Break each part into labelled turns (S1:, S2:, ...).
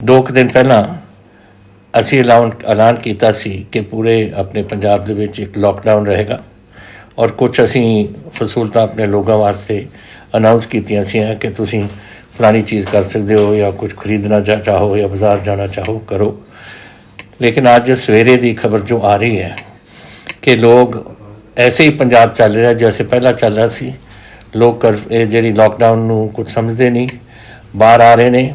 S1: ਦੋ ਕੁ ਦਿਨ ਪਹਿਲਾਂ ਅਸੀਂ ਐਲਾਨ ਐਲਾਨ ਕੀਤਾ ਸੀ ਕਿ ਪੂਰੇ ਆਪਣੇ ਪੰਜਾਬ ਦੇ ਵਿੱਚ ਇੱਕ ਲੋਕਡਾਊਨ ਰਹੇਗਾ ਔਰ ਕੁਝ ਅਸੀਂ ਫਸੂਲਤਾਂ ਆਪਣੇ ਲੋਕਾਂ ਵਾਸਤੇ ਅਨਾਉਂਸ ਕੀਤੀਆਂ ਸੀ ਕਿ ਤੁਸੀਂ ਫਲਾਣੀ ਚੀਜ਼ ਕਰ ਸਕਦੇ ਹੋ ਜਾਂ ਕੁਝ ਖਰੀਦਣਾ ਚਾਹੋ ਜਾਂ ਬਾਜ਼ਾਰ ਜਾਣਾ ਚਾਹੋ, ਕਰੋ। ਲੇਕਿਨ ਅੱਜ ਸਵੇਰੇ ਦੀ ਖਬਰ ਜੋ ਆ ਰਹੀ ਹੈ ਕਿ ਲੋਕ ਐਸੇ ਹੀ ਪੰਜਾਬ ਚੱਲ ਰਿਹਾ ਜੈਸੇ ਪਹਿਲਾਂ ਚੱਲ ਰਿਹਾ ਸੀ। ਲੋਕ ਕਰ, ਇਹ ਜਿਹੜੀ ਲੋਕਡਾਊਨ ਨੂੰ ਕੁਝ ਸਮਝਦੇ ਨਹੀਂ। ਬਾਹਰ ਆ ਰਹੇ ਨੇ।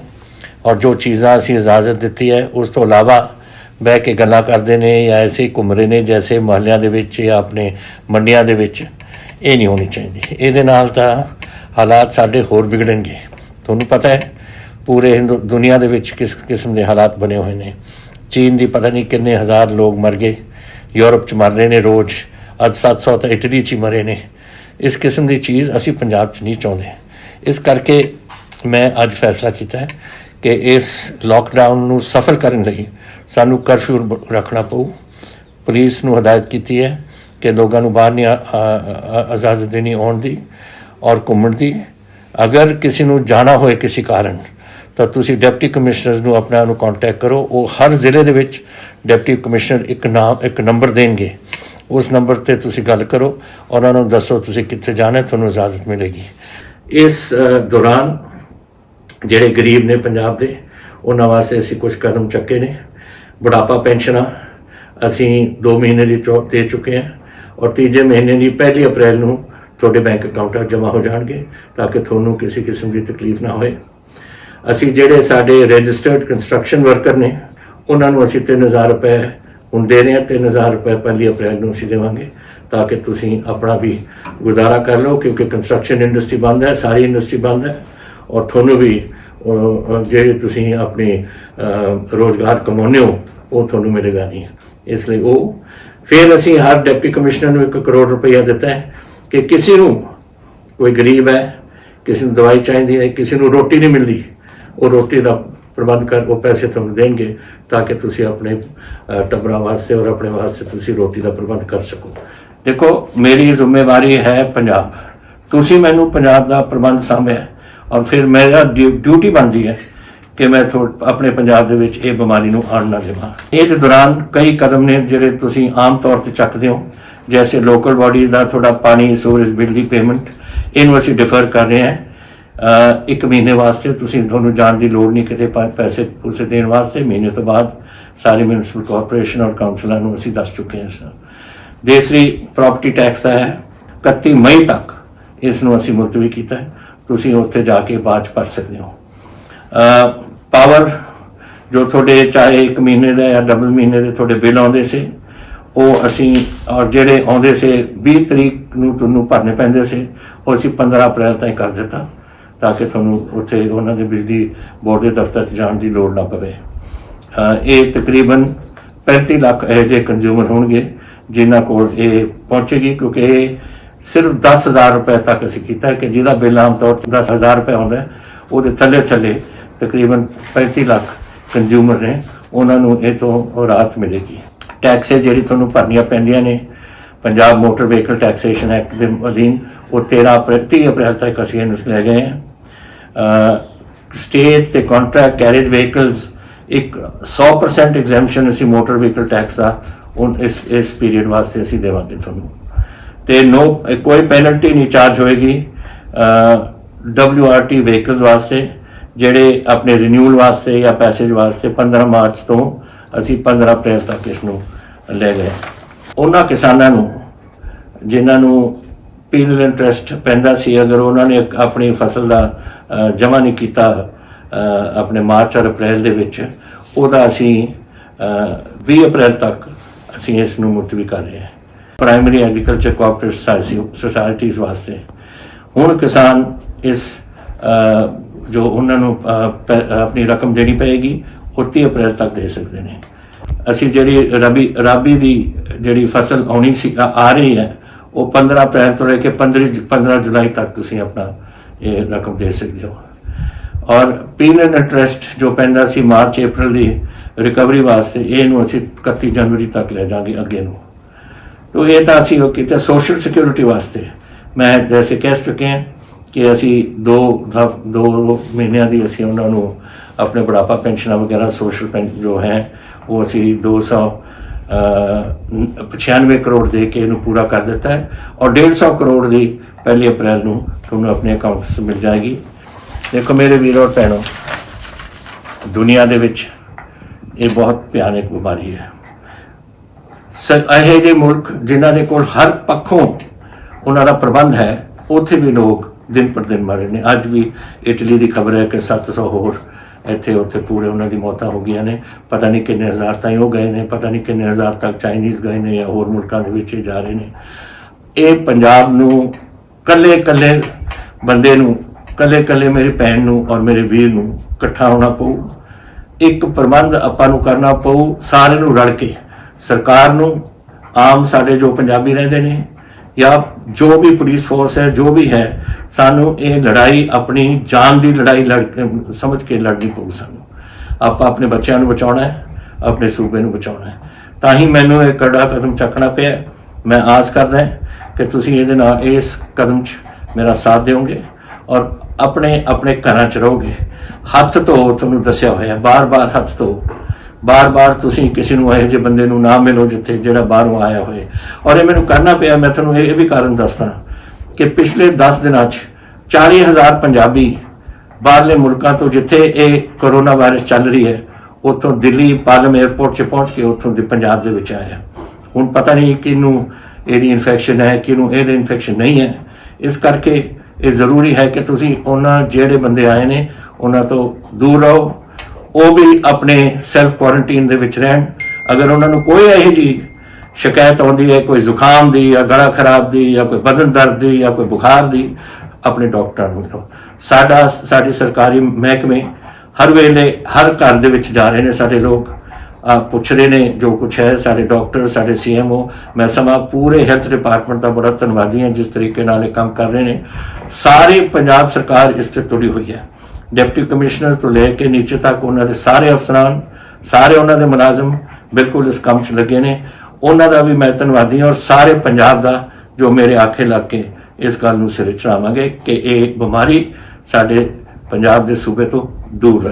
S1: ਔਰ ਜੋ ਚੀਜ਼ਾਂ ਅਸੀਂ ਇਜਾਜ਼ਤ ਦਿੱਤੀ ਹੈ, ਉਸ ਤੋਂ ਇਲਾਵਾ ਬਹਿ ਕੇ ਗੱਲਾਂ ਕਰਦੇ ਨੇ ਜਾਂ ਐਸੇ ਘੁੰਮ ਰਹੇ ਨੇ ਜੈਸੇ ਮਹੱਲਿਆਂ ਦੇ ਵਿੱਚ ਜਾਂ ਆਪਣੇ ਮੰਡੀਆਂ ਦੇ ਵਿੱਚ, ਇਹ ਨਹੀਂ ਹੋਣੀ ਚਾਹੀਦੀ। ਇਹਦੇ ਨਾਲ ਤਾਂ ਹਾਲਾਤ ਸਾਡੇ ਹੋਰ ਵਿਗੜਨਗੇ। ਤੁਹਾਨੂੰ ਪਤਾ ਹੈ, ਪੂਰੇ ਹਿੰਦੂ, ਦੁਨੀਆ ਦੇ ਵਿੱਚ ਕਿਸ ਕਿਸਮ ਦੇ ਹਾਲਾਤ ਬਣੇ ਹੋਏ ਨੇ। ਚੀਨ ਦੀ ਪਤਾ ਨਹੀਂ ਕਿੰਨੇ ਹਜ਼ਾਰ ਲੋਕ ਮਰ ਗਏ। ਯੂਰਪ ਚ ਮਰ ਰਹੇ ਨੇ ਰੋਜ਼। ਅੱਜ 700 ਤਾਂ ਇਟਲੀ ਚ ਹੀ ਮਰੇ ਨੇ। ਇਸ ਕਿਸਮ ਦੀ ਚੀਜ਼ ਅਸੀਂ ਪੰਜਾਬ ਚ ਨਹੀਂ ਚਾਹੁੰਦੇ। ਇਸ ਕਰਕੇ ਮੈਂ ਅੱਜ ਫੈਸਲਾ ਕੀਤਾ ਹੈ ਕਿ ਇਸ ਲੋਕਡਾਊਨ ਨੂੰ ਸਫਲ ਕਰਨ ਲਈ ਸਾਨੂੰ ਕਰਫਿਊ ਰੱਖਣਾ ਪਊ। ਪੁਲਿਸ ਨੂੰ ਹਦਾਇਤ ਕੀਤੀ ਹੈ ਕਿ ਲੋਕਾਂ ਨੂੰ ਬਾਹਰ ਨਹੀਂ ਇਜਾਜ਼ਤ ਦੇਣੀ ਆਉਣ ਦੀ ਔਰ ਘੁੰਮਣ ਦੀ। ਅਗਰ ਕਿਸੇ ਨੂੰ ਜਾਣਾ ਹੋਏ ਕਿਸੇ ਕਾਰਨ, ਤਾਂ ਤੁਸੀਂ ਡਿਪਟੀ ਕਮਿਸ਼ਨਰਸ ਨੂੰ ਆਪਣਾ ਨੂੰ ਕੰਟੈਕਟ ਕਰੋ। ਉਹ ਹਰ ਜ਼ਿਲ੍ਹੇ ਦੇ ਵਿੱਚ ਡਿਪਟੀ ਕਮਿਸ਼ਨਰ ਇੱਕ ਨਾਮ, ਇੱਕ ਨੰਬਰ ਦੇਣਗੇ। ਉਸ ਨੰਬਰ ਤੇ ਤੁਸੀਂ ਗੱਲ ਕਰੋ ਔਰ ਉਹਨਾਂ ਨੂੰ ਦੱਸੋ ਤੁਸੀਂ ਕਿੱਥੇ ਜਾਣਾ ਤੁਹਾਨੂੰ ਇਜਾਜ਼ਤ ਮਿਲੇਗੀ। ਇਸ ਦੌਰਾਨ ਜਿਹੜੇ ਗਰੀਬ ਨੇ ਪੰਜਾਬ ਦੇ, ਉਹਨਾਂ ਵਾਸਤੇ ਅਸੀਂ ਕੁਝ ਕਦਮ ਚੱਕੇ ਨੇ। ਬੁਢਾਪਾ ਪੈਨਸ਼ਨਾਂ ਅਸੀਂ 2 ਮਹੀਨੇ ਦੀ ਚੋਟ ਦੇ ਚੁੱਕੇ ਹਾਂ ਔਰ ਤੀਜੇ ਮਹੀਨੇ ਦੀ ਪਹਿਲੀ ਅਪ੍ਰੈਲ ਨੂੰ ਤੁਹਾਡੇ ਬੈਂਕ ਅਕਾਊਂਟਾਂ ਜਮ੍ਹਾਂ ਹੋ ਜਾਣਗੇ ਤਾਂ ਕਿ ਤੁਹਾਨੂੰ ਕਿਸੇ ਕਿਸਮ ਦੀ ਤਕਲੀਫ ਨਾ ਹੋਏ। ਅਸੀਂ ਜਿਹੜੇ ਸਾਡੇ ਰਜਿਸਟਰਡ ਕੰਸਟਰਕਸ਼ਨ ਵਰਕਰ ਨੇ, ਉਹਨਾਂ ਨੂੰ ਅਸੀਂ 3000 ਰੁਪਏ ਹੁਣ ਦੇ ਰਹੇ ਹਾਂ 3000 ਰੁਪਏ ਪਹਿਲੀ ਅਪ੍ਰੈਲ ਨੂੰ ਅਸੀਂ ਦੇਵਾਂਗੇ ਤਾਂ ਕਿ ਤੁਸੀਂ ਆਪਣਾ ਵੀ ਗੁਜ਼ਾਰਾ ਕਰ ਲਓ ਕਿਉਂਕਿ ਕੰਸਟਰਕਸ਼ਨ ਇੰਡਸਟਰੀ ਬੰਦ ਹੈ, ਸਾਰੀ ਇੰਡਸਟਰੀ ਬੰਦ ਹੈ। ਔਰ ਤੁਹਾਨੂੰ ਵੀ ਉਹ, ਜਿਹੜੇ ਤੁਸੀਂ ਆਪਣੀ ਅਹ, ਰੋਜ਼ਗਾਰ ਕਮਾਉਂਦੇ ਹੋ ਉਹ ਤੁਹਾਨੂੰ ਮਿਲੇਗਾ ਨਹੀਂ। ਇਸ ਲਈ ਉਹ ਫਿਰ ਅਸੀਂ ਹਰ ਡਿਪਟੀ ਕਮਿਸ਼ਨਰ ਨੂੰ 1 ਕਰੋੜ ਰੁਪਇਆ ਦਿੱਤਾ ਹੈ ਕਿ ਕਿਸੇ ਨੂੰ ਕੋਈ ਗਰੀਬ ਹੈ ਕਿਸੇ ਨੂੰ ਦਵਾਈ ਚਾਹੀਦੀ ਹੈ ਕਿਸੇ ਨੂੰ ਰੋਟੀ ਨਹੀਂ ਮਿਲਦੀ ਉਹ ਰੋਟੀ ਦਾ ਪ੍ਰਬੰਧ ਕਰ ਉਹ ਪੈਸੇ ਤੁਹਾਨੂੰ ਦੇਣਗੇ ਤਾਂ ਕਿ ਤੁਸੀਂ ਆਪਣੇ ਟੱਬਰਾਂ ਵਾਸਤੇ ਔਰ ਆਪਣੇ ਵਾਸਤੇ ਤੁਸੀਂ ਰੋਟੀ ਦਾ ਪ੍ਰਬੰਧ ਕਰ ਸਕੋ। ਦੇਖੋ ਮੇਰੀ ਜ਼ਿੰਮੇਵਾਰੀ ਹੈ ਪੰਜਾਬ। ਤੁਸੀਂ ਮੈਨੂੰ ਪੰਜਾਬ ਦਾ ਪ੍ਰਬੰਧ ਸਾਂਭਿਆ। ਔਰ ਫਿਰ ਮੇਰਾ ਡਿਊ- ਡਿਊਟੀ ਬਣਦੀ ਹੈ ਕਿ ਮੈਂ ਥੋ- ਆਪਣੇ ਪੰਜਾਬ ਦੇ ਵਿੱਚ ਇਹ ਬਿਮਾਰੀ ਨੂੰ ਆਣ ਨਾ ਦੇਵਾਂ। ਇਹਦੇ ਦੌਰਾਨ ਕਈ ਕਦਮ ਨੇ ਜਿਹੜੇ ਤੁਸੀਂ ਆਮ ਤੌਰ ਤੇ ਚੱਕਦੇ ਹੋ। ਜੈਸੇ ਲੋਕਲ ਬਾਡੀਜ਼ ਦਾ ਥੋੜਾ ਪਾਣੀ ਸੂਰਜ ਬਿਜਲੀ ਪੇਮੈਂਟ ਇਹਨੂੰ ਅਸੀਂ ਡਿਫਰ ਕਰ ਰਹੇ ਹਾਂ। ਇੱਕ ਮਹੀਨੇ ਵਾਸਤੇ ਤੁਸੀਂ ਤੁਹਾਨੂੰ ਜਾਣ ਦੀ ਲੋੜ ਨਹੀਂ ਕਿਤੇ ਪਾ- ਪੈਸੇ ਪੂਸੇ ਦੇਣ ਵਾਸਤੇ। ਮਹੀਨੇ ਤੋਂ ਬਾਅਦ ਸਾਰੇ ਮਿਊਨਿਸਪਲ ਕਾਰਪੋਰੇਸ਼ਨ ਔਰ ਕਾਉਂਸਲਾਂ ਨੂੰ ਅਸੀਂ ਦੱਸ ਚੁੱਕੇ ਹਾਂ ਸਰ। ਦੇਸਰੀ ਪ੍ਰਾਪਰਟੀ ਟੈਕਸ ਹੈ। 31 ਮਈ ਤੱਕ ਇਸ ਨੂੰ ਅਸੀਂ ਮੁਲਤਵੀ ਕੀਤਾ ਹੈ। ਤੁਸੀਂ ਉੱਥੇ ਜਾ ਕੇ ਬਾਅਦ ਚ ਭਰ ਸਕਦੇ ਹੋ। ਪਾਵਰ ਜੋ ਤੁਹਾਡੇ ਚਾਹੇ 1 ਮਹੀਨੇ ਦਾ ਜਾਂ ਡਬਲ ਮਹੀਨੇ ਦੇ ਤੁਹਾਡੇ ਬਿੱਲ ਆਉਂਦੇ ਸੀ, ਉਹ ਅਸੀਂ ਔਰ ਜਿਹੜੇ ਆਉਂਦੇ ਸੀ 20 ਤਰੀਕ ਨੂੰ ਤੁਹਾਨੂੰ ਭਰਨੇ ਪੈਂਦੇ ਸੀ, ਉਹ ਅਸੀਂ 15 ਅਪ੍ਰੈਲ ਤਾਈਂ ਕਰ ਦਿੱਤਾ ਤਾਂ ਕਿ ਤੁਹਾਨੂੰ ਉੱਥੇ ਉਹਨਾਂ ਦੇ ਬਿਜਲੀ ਬੋਰਡ ਦੇ ਦਫ਼ਤਰ 'ਚ ਜਾਣ ਦੀ ਲੋੜ ਨਾ ਪਵੇ। ਇਹ ਤਕਰੀਬਨ 35 ਲੱਖ ਇਹੋ ਜਿਹੇ ਕੰਜ਼ਿਊਮਰ ਹੋਣਗੇ, ਜਿਨ੍ਹਾਂ ਕੋਲ ਇਹ ਪਹੁੰਚੇਗੀ ਕਿਉਂਕਿ ਇਹ ਸਿਰਫ 10000 ਰੁਪਏ ਤੱਕ ਅਸੀਂ ਕੀਤਾ ਕਿ ਜਿਹਦਾ ਬਿੱਲ ਆਮ ਤੌਰ ਤੇ 10000 ਰੁਪਏ ਹੁੰਦਾ ਹੈ, ਉਹਦੇ ਥੱਲੇ ਥੱਲੇ ਤਕਰੀਬਨ 35 ਲੱਖ ਕੰਜ਼ਿਊਮਰ ਨੇ, ਉਹਨਾਂ ਨੂੰ ਇਹ ਤੋਂ ਰਾਹਤ ਮਿਲੇਗੀ। ਟੈਕਸ ਜਿਹੜੀ ਤੁਹਾਨੂੰ ਭਰਨੀਆਂ ਪੈਂਦੀਆਂ ਨੇ, Punjab motor vehicle taxation act ਦੇ ਅਧੀਨ, ਉਹ 13 ਅਪ੍ਰੈਲ 30 ਅਪ੍ਰੈਲ ਤੱਕ ਅਸੀਂ ਇਹਨੂੰ ਲੈ ਗਏ ਹਾਂ। ਸਟੇਜ ਤੇ ਕੰਟਰੈਕਟ ਕੈਰੇਜ ਵਹੀਕਲਸ ਇੱਕ 100% ਐਗਜ਼ੈਂਪਸ਼ਨ ਅਸੀਂ ਮੋਟਰ ਵਹੀਕਲ ਟੈਕਸ ਦਾ ਉਹ ਇਸ ਇਸ ਪੀਰੀਅਡ ਵਾਸਤੇ ਅਸੀਂ ਦੇਵਾਂਗੇ ਤੁਹਾਨੂੰ। ਤੇ ਨੋ ਕੋਈ ਪੈਨਲਟੀ ਨਹੀਂ ਚਾਰਜ ਹੋਏਗੀ WRT ਵਹੀਕਲਸ ਵਾਸਤੇ ਜਿਹੜੇ ਆਪਣੇ ਰੀਨਿਊਅਲ ਵਾਸਤੇ ਜਾਂ ਪੈਸੇਜ ਵਾਸਤੇ 15 ਮਾਰਚ ਤੋਂ ਅਸੀਂ 15 ਅਪ੍ਰੈਲ ਤੱਕ ਇਸ ਨੂੰ ਲੈ ਗਏ। ਉਹਨਾਂ ਕਿਸਾਨਾਂ ਨੂੰ ਜਿਨ੍ਹਾਂ ਨੂੰ ਪੀਨਲ ਇੰਟਰਸਟ ਪੈਂਦਾ ਸੀ ਅਗਰ ਉਹਨਾਂ ਨੇ ਆਪਣੀ ਫਸਲ ਦਾ ਜਮ੍ਹਾਂ ਨਹੀਂ ਕੀਤਾ ਆਪਣੇ ਮਾਰਚ ਔਰ ਅਪ੍ਰੈਲ ਦੇ ਵਿੱਚ ਉਹਦਾ ਅਸੀਂ ਅ, 20 ਅਪ੍ਰੈਲ ਤੱਕ ਅਸੀਂ ਇਸ ਨੂੰ ਮੁਲਤਵੀ ਕਰ ਰਹੇ ਹਾਂ। ਪ੍ਰਾਇਮਰੀ ਐਗਰੀਕਲਚਰ ਕੋਆਪਰੇਟਿਵ ਸੁਸਾਇਟੀਜ਼ ਵਾਸਤੇ। ਹੁਣ ਕਿਸਾਨ ਇਸ ਜੋ ਉਹਨਾਂ ਨੂੰ ਪੈ- ਆਪਣੀ ਰਕਮ ਦੇਣੀ ਪਏਗੀ, ਉਹ 30 ਅਪ੍ਰੈਲ ਤੱਕ ਦੇ ਸਕਦੇ ਨੇ। ਅਸੀਂ ਜਿਹੜੀ ਰਬੀ, ਰਾਬੀ ਦੀ ਜਿਹੜੀ ਫਸਲ ਆਉਣੀ ਸੀ ਆ ਰਹੀ ਹੈ, ਉਹ 15 ਅਪ੍ਰੈਲ ਤੋਂ ਲੈ ਕੇ 15 ਜੁ- 15 ਜੁਲਾਈ ਤੱਕ ਤੁਸੀਂ ਆਪਣਾ ਇਹ ਰਕਮ ਦੇ ਸਕਦੇ ਹੋ। ਔਰ ਪੀਨਲ ਇੰਟਰਸਟ ਜੋ ਪੈਂਦਾ ਸੀ ਮਾਰਚ, ਅਪ੍ਰੈਲ ਦੀ ਰਿਕਵਰੀ ਵਾਸਤੇ, ਇਹਨੂੰ ਅਸੀਂ 31 ਜਨਵਰੀ ਤੱਕ ਲੈ ਜਾਾਂਗੇ ਅੱਗੇ ਨੂੰ। ਤੋ ਇਹ ਤਾਂ ਅਸੀਂ ਉਹ ਕੀਤਾ ਸੋਸ਼ਲ ਸਿਕਿਉਰਿਟੀ ਵਾਸਤੇ। ਮੈਂ ਜੈਸੇ ਕਹਿ ਚੁੱਕੇ ਹਾਂ ਕਿ ਅਸੀਂ ਦੋ ਹਫ਼- ਦੋ ਮਹੀਨਿਆਂ ਦੀ ਅਸੀਂ ਉਹਨਾਂ ਨੂੰ ਆਪਣੇ ਬੁਢਾਪਾ ਪੈਨਸ਼ਨਾਂ ਵਗੈਰਾ ਸੋਸ਼ਲ ਪੈਨ ਜੋ ਹੈ, ਉਹ ਅਸੀਂ 200 95 ਕਰੋੜ ਦੇ ਕੇ ਇਹਨੂੰ ਪੂਰਾ ਕਰ ਦਿੱਤਾ ਹੈ ਔਰ 150 ਕਰੋੜ ਦੀ ਪਹਿਲੀ ਅਪ੍ਰੈਲ ਨੂੰ ਤੁਹਾਨੂੰ ਆਪਣੇ ਅਕਾਊਂਟਸ ਮਿਲ ਜਾਏਗੀ। ਦੇਖੋ ਮੇਰੇ ਵੀਰੋ ਔਰ ਭੈਣੋ, ਦੁਨੀਆ ਦੇ ਵਿੱਚ ਇਹ ਬਹੁਤ ਭਿਆਨਕ ਬਿਮਾਰੀ ਹੈ। ਸ- ਇਹੋ ਜਿਹੇ ਮੁਲਕ ਜਿਨ੍ਹਾਂ ਦੇ ਕੋਲ ਹਰ ਪੱਖੋਂ ਉਹਨਾਂ ਦਾ ਪ੍ਰਬੰਧ ਹੈ, ਉੱਥੇ ਵੀ ਲੋਕ ਦਿਨ ਪਰ ਦਿਨ ਮਰ ਰਹੇ ਨੇ। ਅੱਜ ਵੀ ਇਟਲੀ ਦੀ ਖਬਰ ਹੈ ਕਿ 700 ਹੋਰ ਇੱਥੇ, ਉੱਥੇ ਪੂਰੇ ਉਹਨਾਂ ਦੀ ਮੌਤਾਂ ਹੋ ਗਈਆਂ ਨੇ। ਪਤਾ ਨਹੀਂ ਕਿੰਨੇ ਹਜ਼ਾਰ ਤਾਈਂ ਉਹ ਗਏ ਨੇ, ਪਤਾ ਨਹੀਂ ਕਿੰਨੇ ਹਜ਼ਾਰ ਤੱਕ ਚਾਈਨੀਜ਼ ਗਏ ਨੇ ਜਾਂ ਹੋਰ ਮੁਲਕਾਂ ਦੇ ਵਿੱਚ ਇਹ ਜਾ ਰਹੇ ਨੇ। ਇਹ ਪੰਜਾਬ ਨੂੰ ਕੱਲੇ ਕੱਲੇ ਬੰਦੇ ਨੂੰ ਕੱਲੇ ਕੱਲੇ ਮੇਰੇ ਭੈਣ ਨੂੰ ਔਰ ਮੇਰੇ ਵੀਰ ਨੂੰ ਇਕੱਠਾ ਹੋਣਾ ਪਊ। ਇੱਕ ਪ੍ਰਬੰਧ ਆਪਾਂ ਨੂੰ ਕਰਨਾ ਪਊ ਸਾਰੇ ਨੂੰ ਰਲ ਕੇ। ਸਰਕਾਰ ਨੂੰ ਆਮ ਸਾਡੇ ਜੋ ਪੰਜਾਬੀ ਰਹਿੰਦੇ ਨੇ ਜਾਂ ਜੋ ਵੀ ਪੁਲਿਸ ਫੋਰਸ ਹੈ, ਜੋ ਵੀ ਹੈ, ਸਾਨੂੰ ਇਹ ਲੜਾਈ ਆਪਣੀ ਜਾਨ ਦੀ ਲੜਾਈ ਲੜ ਕੇ- ਸਮਝ ਕੇ ਲੜਨੀ ਪਊ ਸਾਨੂੰ। ਆਪਾਂ ਆਪਣੇ ਬੱਚਿਆਂ ਨੂੰ ਬਚਾਉਣਾ ਹੈ, ਆਪਣੇ ਸੂਬੇ ਨੂੰ ਬਚਾਉਣਾ ਹੈ। ਤਾਂ ਹੀ ਮੈਨੂੰ ਇਹ ਕੜਾ ਕਦਮ ਚੱਕਣਾ ਪਿਆ ਮੈਂ ਆਸ ਕਰਦਾ ਕਿ ਤੁਸੀਂ ਇਹਦੇ ਨਾਲ ਇਸ ਕਦਮ 'ਚ ਮੇਰਾ ਸਾਥ ਦਿਓਗੇ ਔਰ ਆਪਣੇ ਆਪਣੇ ਘਰਾਂ 'ਚ ਰਹੋਗੇ। ਹੱਥ ਧੋ, ਤੁਹਾਨੂੰ ਦੱਸਿਆ ਹੋਇਆ ਬਾਰ-ਬਾਰ ਹੱਥ ਧੋ। ਬਾਰ-ਬਾਰ ਤੁਸੀਂ ਕਿਸੇ ਨੂੰ ਇਹੋ ਜਿਹੇ ਬੰਦੇ ਨੂੰ ਨਾ ਮਿਲੋ ਜਿੱਥੇ ਜਿਹੜਾ ਬਾਹਰੋਂ ਆਇਆ ਹੋਏ। ਔਰ ਇਹ ਮੈਨੂੰ ਕਰਨਾ ਪਿਆ, ਮੈਂ ਤੁਹਾਨੂੰ ਇਹ ਇਹ ਵੀ ਕਾਰਨ ਦੱਸਦਾ ਕਿ ਪਿਛਲੇ 10 ਦਿਨਾਂ 'ਚ 40000 ਪੰਜਾਬੀ ਬਾਹਰਲੇ ਮੁਲਕਾਂ ਤੋਂ ਜਿੱਥੇ ਇਹ ਕਰੋਨਾ ਵਾਇਰਸ ਚੱਲ ਰਹੀ ਹੈ, ਉੱਥੋਂ ਦਿੱਲੀ ਪਾਲਮ 에ਅਰਪੋਰਟ 'ਚ ਪਹੁੰਚ ਕੇ ਉੱਥੋਂ ਦੇ ਪੰਜਾਬ ਦੇ ਵਿੱਚ ਆਇਆ। ਹੁਣ ਪਤਾ ਨਹੀਂ ਕਿਹਨੂੰ ਇਹਦੀ ਇਨਫੈਕਸ਼ਨ ਹੈ, ਕਿਹਨੂੰ ਇਹਦੀ ਇਨਫੈਕਸ਼ਨ ਨਹੀਂ ਹੈ। ਇਸ ਕਰਕੇ ਇਹ ਜ਼ਰੂਰੀ ਹੈ ਕਿ ਤੁਸੀਂ ਉਹਨਾਂ ਜਿਹੜੇ ਬੰਦੇ ਆਏ ਨੇ, ਉਹਨਾਂ ਤੋਂ ਦੂਰ ਰਹੋ। ਉਹ ਵੀ ਆਪਣੇ ਸੈਲਫ ਕੁਆਰੰਟਾਈਨ ਦੇ ਵਿੱਚ ਰਹਿਣ। ਅਗਰ ਉਹਨਾਂ ਨੂੰ ਕੋਈ ਇਹੋ ਜਿਹੀ ਸ਼ਿਕਾਇਤ ਆਉਂਦੀ ਹੈ, ਕੋਈ ਜ਼ੁਕਾਮ ਦੀ ਜਾਂ ਗਲਾ ਖਰਾਬ ਦੀ ਜਾਂ ਕੋਈ ਬਦਨ ਦਰਦ ਦੀ ਜਾਂ ਕੋਈ ਬੁਖਾਰ ਦੀ, ਆਪਣੇ ਡਾਕਟਰ ਨੂੰ ਮਿਲੋ ਸਾਡਾ, ਸਾਡੀ ਸਰਕਾਰੀ ਮਹਿਕਮੇ ਹਰ ਵੇਲੇ, ਹਰ ਘਰ ਦੇ ਵਿੱਚ ਜਾ ਰਹੇ ਨੇ ਸਾਡੇ ਲੋਕ। ਪੁੱਛ ਰਹੇ ਨੇ, ਜੋ ਕੁਛ ਹੈ, ਸਾਡੇ ਡਾਕਟਰ, ਸਾਡੇ ਸੀਐਮਓ ਮੈਂ ਸਮਾਂ ਪੂਰੇ ਹੈਲਥ ਡਿਪਾਰਟਮੈਂਟ ਦਾ ਬੜਾ ਧੰਨਵਾਦੀ ਹਾਂ, ਜਿਸ ਤਰੀਕੇ ਨਾਲ ਇਹ ਕੰਮ ਕਰ ਰਹੇ ਨੇ। ਸਾਰੀ ਪੰਜਾਬ ਸਰਕਾਰ ਇਸ ਤੇ ਤੁਲੀ ਹੋਈ ਹੈ। ਡਿਪਟੀ ਕਮਿਸ਼ਨਰ ਤੋਂ ਲੈ ਕੇ ਨੀਚੇ ਤੱਕ ਉਹਨਾਂ ਦੇ ਸਾਰੇ ਅਫਸਰਾਂ, ਸਾਰੇ ਉਹਨਾਂ ਦੇ ਮੁਲਾਜ਼ਮ ਬਿਲਕੁਲ ਇਸ ਕੰਮ 'ਚ ਲੱਗੇ ਨੇ। ਉਹਨਾਂ ਦਾ ਵੀ ਮੈਂ ਧੰਨਵਾਦੀ ਹਾਂ ਔਰ ਸਾਰੇ ਪੰਜਾਬ ਦਾ ਜੋ ਮੇਰੇ ਆਖੇ ਲੱਗ ਕੇ ਇਸ ਗੱਲ ਨੂੰ ਸਿਰੇ ਚੜਾਵਾਂਗੇ ਕਿ ਇਹ ਬਿਮਾਰੀ ਸਾਡੇ ਪੰਜਾਬ ਦੇ ਸੂਬੇ ਤੋਂ ਦੂਰ ਰਹੇ।